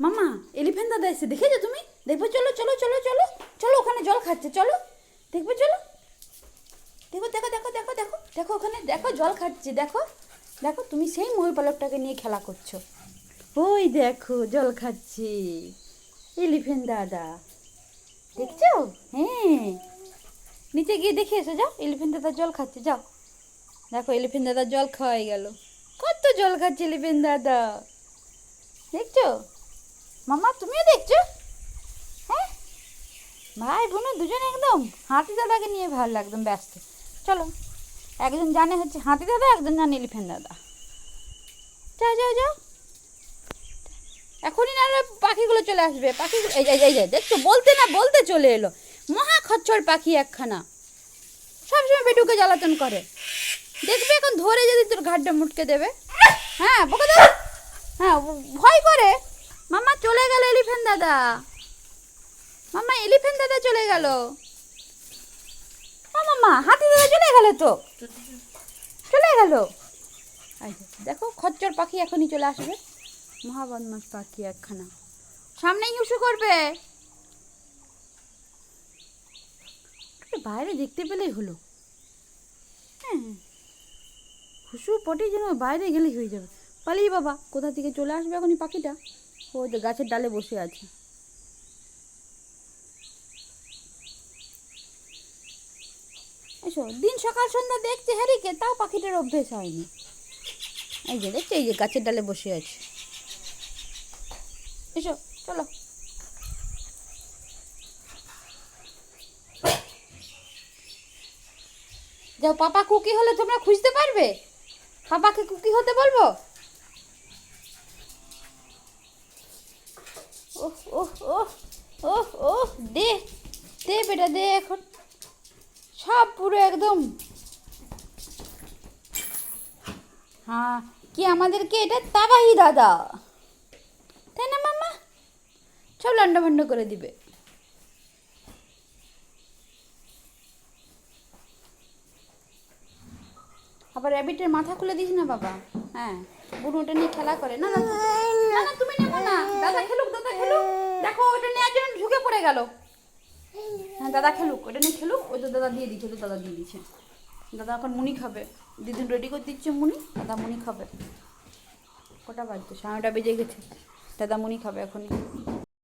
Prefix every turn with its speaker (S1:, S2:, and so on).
S1: মামা এলিফ্যান্ট দাদা এসে দেখেছ তুমি? দেখবে, চলো চলো চলো চলো চলো, ওখানে জল খাচ্ছে, চলো। দেখবে, চলো। দেখো দেখো দেখো দেখো দেখো দেখো ওখানে, দেখো জল খাচ্ছে, দেখো। দেখো, তুমি সেই ময়ূর পালকটাকে নিয়ে খেলা করছ। ওই দেখো, জল খাচ্ছে। এলিফ্যান্ট দাদা। দেখছ? হ্যাঁ। নিচে গিয়ে দেখে এসো, যাও এলিফ্যান্ট দাদা জল খাচ্ছে, যাও। দেখো এলিফ্যান্ট দাদা জল খাওয়াই গেল। কত জল খাচ্ছে এলিফ্যান্ট দাদা। দেখছ? মামা, তুমিও দেখছ? হ্যাঁ? ভাই বোনে দুজন একদম হাতি দাদাকে নিয়ে ভালো একদম ব্যস্ত। চলো, একজন জানে হচ্ছে হাতি দাদা, একজন জানে এলিফ্যান্ট দাদা। যাও যাও যাও। এখনই না পাখিগুলো চলে আসবে। পাখিগুলো এই এই দেখছ? বলতে না বলতে চলে এলো। মহা খচ্চর পাখি একখানা। সবসময় পেটুকে জ্বালাতন করে। দেখবে এখন ধরে যদি তোর ঘাটটা মুটকে দেবে। হ্যাঁ বকে দাদা হ্যাঁ ভয় করে। চলে গেল এলিফ্যান্ট দাদা। মামা এলিফ্যান্ট দাদা চলে গেল। মামা হাতি দাদা চলে গেল তো? চলে গেল? দেখো, খচ্চর পাখি এখনই চলে আসবে। মহাবদমাস পাখি একখানা। সামনেই হুসু করবে। বাইরে দেখতে পেলেই হলো। হ্যাঁ। হুসু পটে যেন বাইরে গেলেই হয়ে যাবে। পালিয়ে বাবা, কোথা থেকে চলে আসবে এখনই পাখিটা? ও যে গাছের ডালে বসে আছে। এসো, দিন সকাল সন্ধ্যা দেখছে হ্যারিকে, তাও পাখিটার অভ্যেস হয়নি। এই যে, দেখছ, এই যে গাছের ডালে বসে আছে। এসো, চলো। যাও, পাপা কুকি হলে তোমরা খুঁজতে পারবে? পাপাকে কুকি হতে বলব? ওহ ওহ ওহ ওহ ওহ, দে দে বেটা, দে এখন। সব পুরো একদম। হ্যাঁ কি আমাদেরকে এটা? তাবাহি দাদা। তাই না মামা সব লন্ডভন্ড করে দিবে। আবার র্যাবিটের মাথা খুলে দিস না, বাবা। হ্যাঁ বুড়ো ওটা নিয়ে খেলা করে। না না, তুমি নেব না। দাদা খেলুক দাদা খেলুক। দেখো, ওটা নেওয়ার জন্য ঢুকে পড়ে গেল। হ্যাঁ দাদা খেলুক। ওটা নিয়ে খেলুক। ওই তো দাদা দিয়ে দিচ্ছে, ওই তো দাদা দিয়ে দিচ্ছে। দাদা এখন মুনি খাবে। দিদিন রেডি করে দিচ্ছে মুনি, দাদা মুনি খাবে। কটা বাজছে সাড়েটা বেজে গেছে। দাদা মুনি খাবে এখনই।